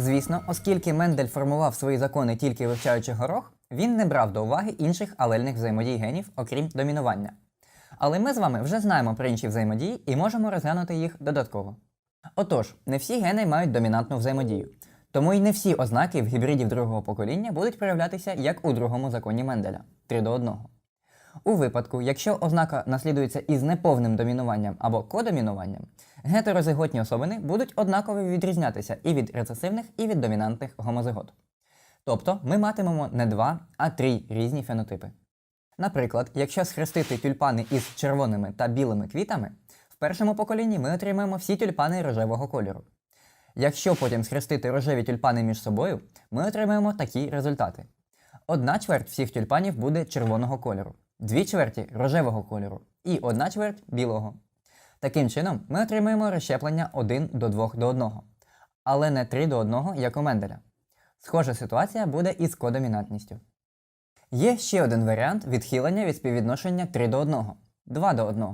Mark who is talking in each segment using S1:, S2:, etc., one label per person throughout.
S1: Звісно, оскільки Мендель формував свої закони тільки вивчаючи горох, він не брав до уваги інших алельних взаємодій генів, окрім домінування. Але ми з вами вже знаємо про інші взаємодії і можемо розглянути їх додатково. Отож, не всі гени мають домінантну взаємодію, тому й не всі ознаки в гібридів другого покоління будуть проявлятися як у другому законі Менделя 3 до 1. У випадку, якщо ознака наслідується із неповним домінуванням або кодомінуванням, гетерозиготні особини будуть однаково відрізнятися і від рецесивних, і від домінантних гомозигот. Тобто ми матимемо не два, а три різні фенотипи. Наприклад, якщо схрестити тюльпани із червоними та білими квітами, в першому поколінні ми отримаємо всі тюльпани рожевого кольору. Якщо потім схрестити рожеві тюльпани між собою, ми отримаємо такі результати. Одна чверть всіх тюльпанів буде червоного кольору, дві чверті рожевого кольору і одна чверть білого. Таким чином, ми отримаємо розщеплення 1 до 2 до 1, але не 3 до 1, як у Менделя. Схожа ситуація буде і з кодомінантністю. Є ще один варіант відхилення від співвідношення 3 до 1, 2 до 1.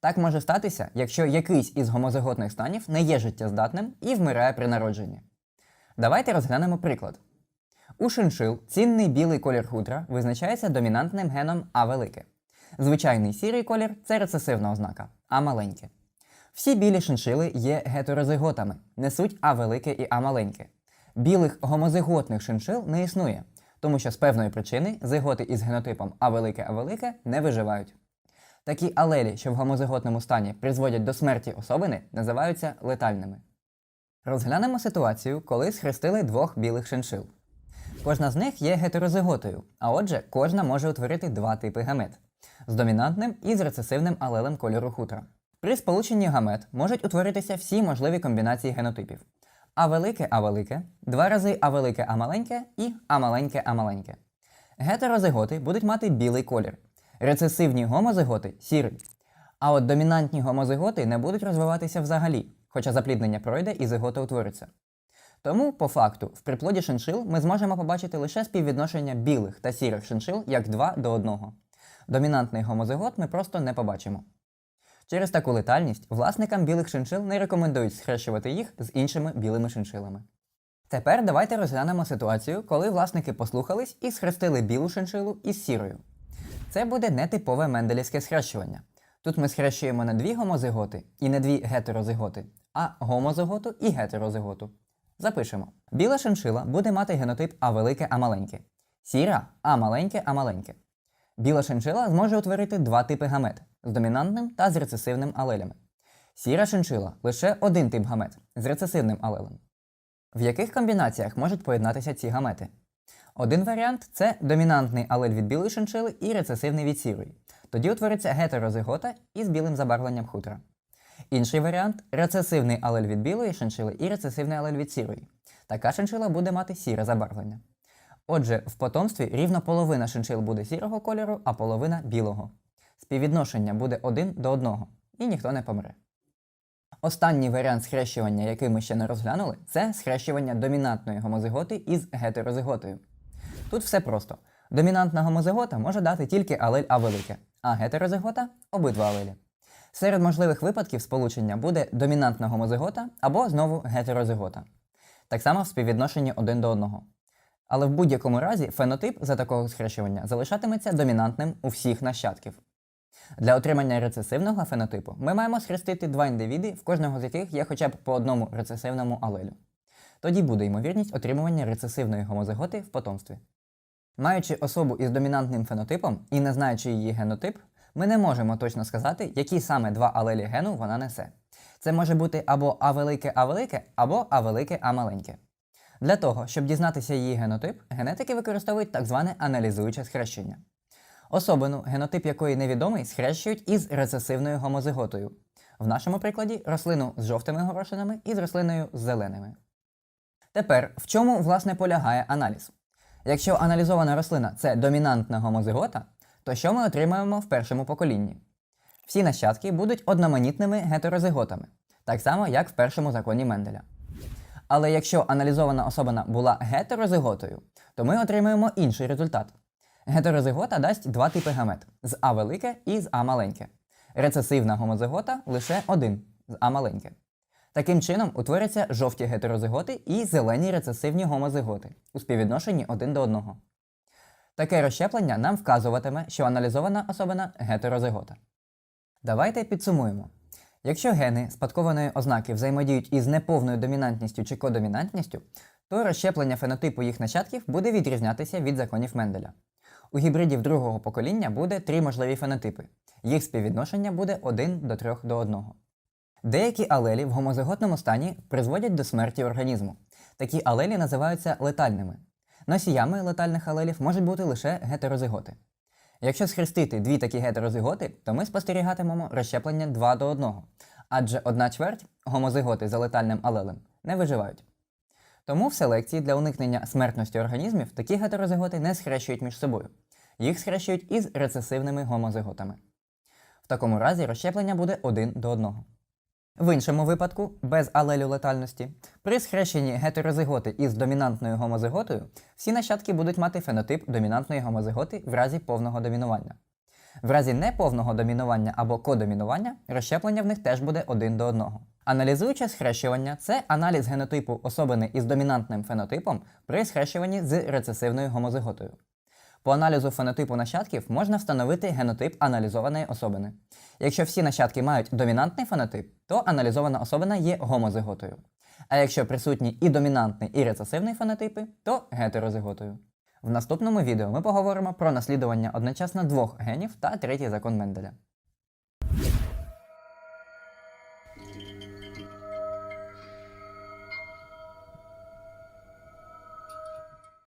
S1: Так може статися, якщо якийсь із гомозиготних станів не є життєздатним і вмирає при народженні. Давайте розглянемо приклад. У шиншил цінний білий колір хутра визначається домінантним геном А велике. Звичайний сірий колір це рецесивна ознака, А маленьке. Всі білі шиншили є гетерозиготами, несуть А велике і А маленьке. Білих гомозиготних шиншил не існує, тому що з певної причини зиготи із генотипом А велике А велике не виживають. Такі алелі, що в гомозиготному стані призводять до смерті особини, називаються летальними. Розглянемо ситуацію, коли схрестили двох білих шиншил. Кожна з них є гетерозиготою, а отже, кожна може утворити два типи гамет з домінантним і з рецесивним алелем кольору хутра. При сполученні гамет можуть утворитися всі можливі комбінації генотипів: А велике А велике, два рази А велике А маленьке і А маленьке А маленьке. Гетерозиготи будуть мати білий колір, рецесивні гомозиготи сірий. А от домінантні гомозиготи не будуть розвиватися взагалі, хоча запліднення пройде і зигота утвориться. Тому, по факту, в приплоді шиншил ми зможемо побачити лише співвідношення білих та сірих шиншил як 2 до 1. Домінантний гомозигот ми просто не побачимо. Через таку летальність власникам білих шиншил не рекомендують схрещувати їх з іншими білими шиншилами. Тепер давайте розглянемо ситуацію, коли власники послухались і схрестили білу шиншилу із сірою. Це буде нетипове менделівське схрещування. Тут ми схрещуємо не дві гомозиготи і не дві гетерозиготи, а гомозиготу і гетерозиготу. Запишемо. Біла шиншила буде мати генотип А велике А маленьке. Сіра А маленьке А маленьке. Біла шиншила зможе утворити два типи гамет з домінантним та з рецесивним алелями. Сіра шиншила лише один тип гамет з рецесивним алелем. В яких комбінаціях можуть поєднатися ці гамети? Один варіант це домінантний алель від білої шиншили і рецесивний від сірої. Тоді утвориться гетерозигота із білим забарвленням хутра. Інший варіант рецесивний алель від білої шиншили і рецесивний алель від сірої. Така шиншила буде мати сіре забарвлення. Отже, в потомстві рівно половина шиншил буде сірого кольору, а половина білого. Співвідношення буде 1 до 1, і ніхто не помре. Останній варіант схрещування, який ми ще не розглянули, це схрещування домінантної гомозиготи із гетерозиготою. Тут все просто. Домінантна гомозигота може дати тільки алель А велике, а гетерозигота обидва алелі. Серед можливих випадків сполучення буде домінантна гомозигота або знову гетерозигота. Так само в співвідношенні 1 до 1. Але в будь-якому разі фенотип за такого схрещування залишатиметься домінантним у всіх нащадків. Для отримання рецесивного фенотипу ми маємо схрестити два індивіди, в кожного з яких є хоча б по одному рецесивному алелю. Тоді буде ймовірність отримування рецесивної гомозиготи в потомстві. Маючи особу із домінантним фенотипом і не знаючи її генотип, ми не можемо точно сказати, які саме два алелі гену вона несе. Це може бути або А велике А велике, або А велике А маленьке. Для того, щоб дізнатися її генотип, генетики використовують так зване аналізуюче схрещення. Особину, генотип якої невідомий, схрещують із рецесивною гомозиготою. В нашому прикладі рослину з жовтими горошинами і з рослиною з зеленими. Тепер, в чому власне полягає аналіз? Якщо аналізована рослина це домінантна гомозигота, то що ми отримаємо в першому поколінні? Всі нащадки будуть одноманітними гетерозиготами, так само як в першому законі Менделя. Але якщо аналізована особина була гетерозиготою, то ми отримаємо інший результат. Гетерозигота дасть два типи гамет з А велике і з А маленьке. Рецесивна гомозигота лише один з А маленьке. Таким чином утворяться жовті гетерозиготи і зелені рецесивні гомозиготи у співвідношенні один до одного. Таке розщеплення нам вказуватиме, що аналізована особина гетерозигота. Давайте підсумуємо. Якщо гени спадкованої ознаки взаємодіють із неповною домінантністю чи кодомінантністю, то розщеплення фенотипу їх нащадків буде відрізнятися від законів Менделя. У гібридів другого покоління буде три можливі фенотипи. Їх співвідношення буде 1 до 3 до 1. Деякі алелі в гомозиготному стані призводять до смерті організму. Такі алелі називаються летальними. Носіями летальних алелів можуть бути лише гетерозиготи. Якщо схрестити дві такі гетерозиготи, то ми спостерігатимемо розщеплення 2 до 1, адже одна чверть гомозиготи за летальним алелем не виживають. Тому в селекції для уникнення смертності організмів такі гетерозиготи не схрещують між собою. Їх схрещують із рецесивними гомозиготами. В такому разі розщеплення буде 1 до 1. В іншому випадку, без алелю летальності, при схрещенні гетерозиготи із домінантною гомозиготою, всі нащадки будуть мати фенотип домінантної гомозиготи в разі повного домінування. В разі неповного домінування або кодомінування розщеплення в них теж буде 1 до 1. Аналізуючи схрещування, це аналіз генотипу особини із домінантним фенотипом при схрещуванні з рецесивною гомозиготою. По аналізу фенотипу нащадків можна встановити генотип аналізованої особини. Якщо всі нащадки мають домінантний фенотип, то аналізована особина є гомозиготою. А якщо присутні і домінантний, і рецесивний фенотипи, то гетерозиготою. В наступному відео ми поговоримо про наслідування одночасно двох генів та третій закон Менделя.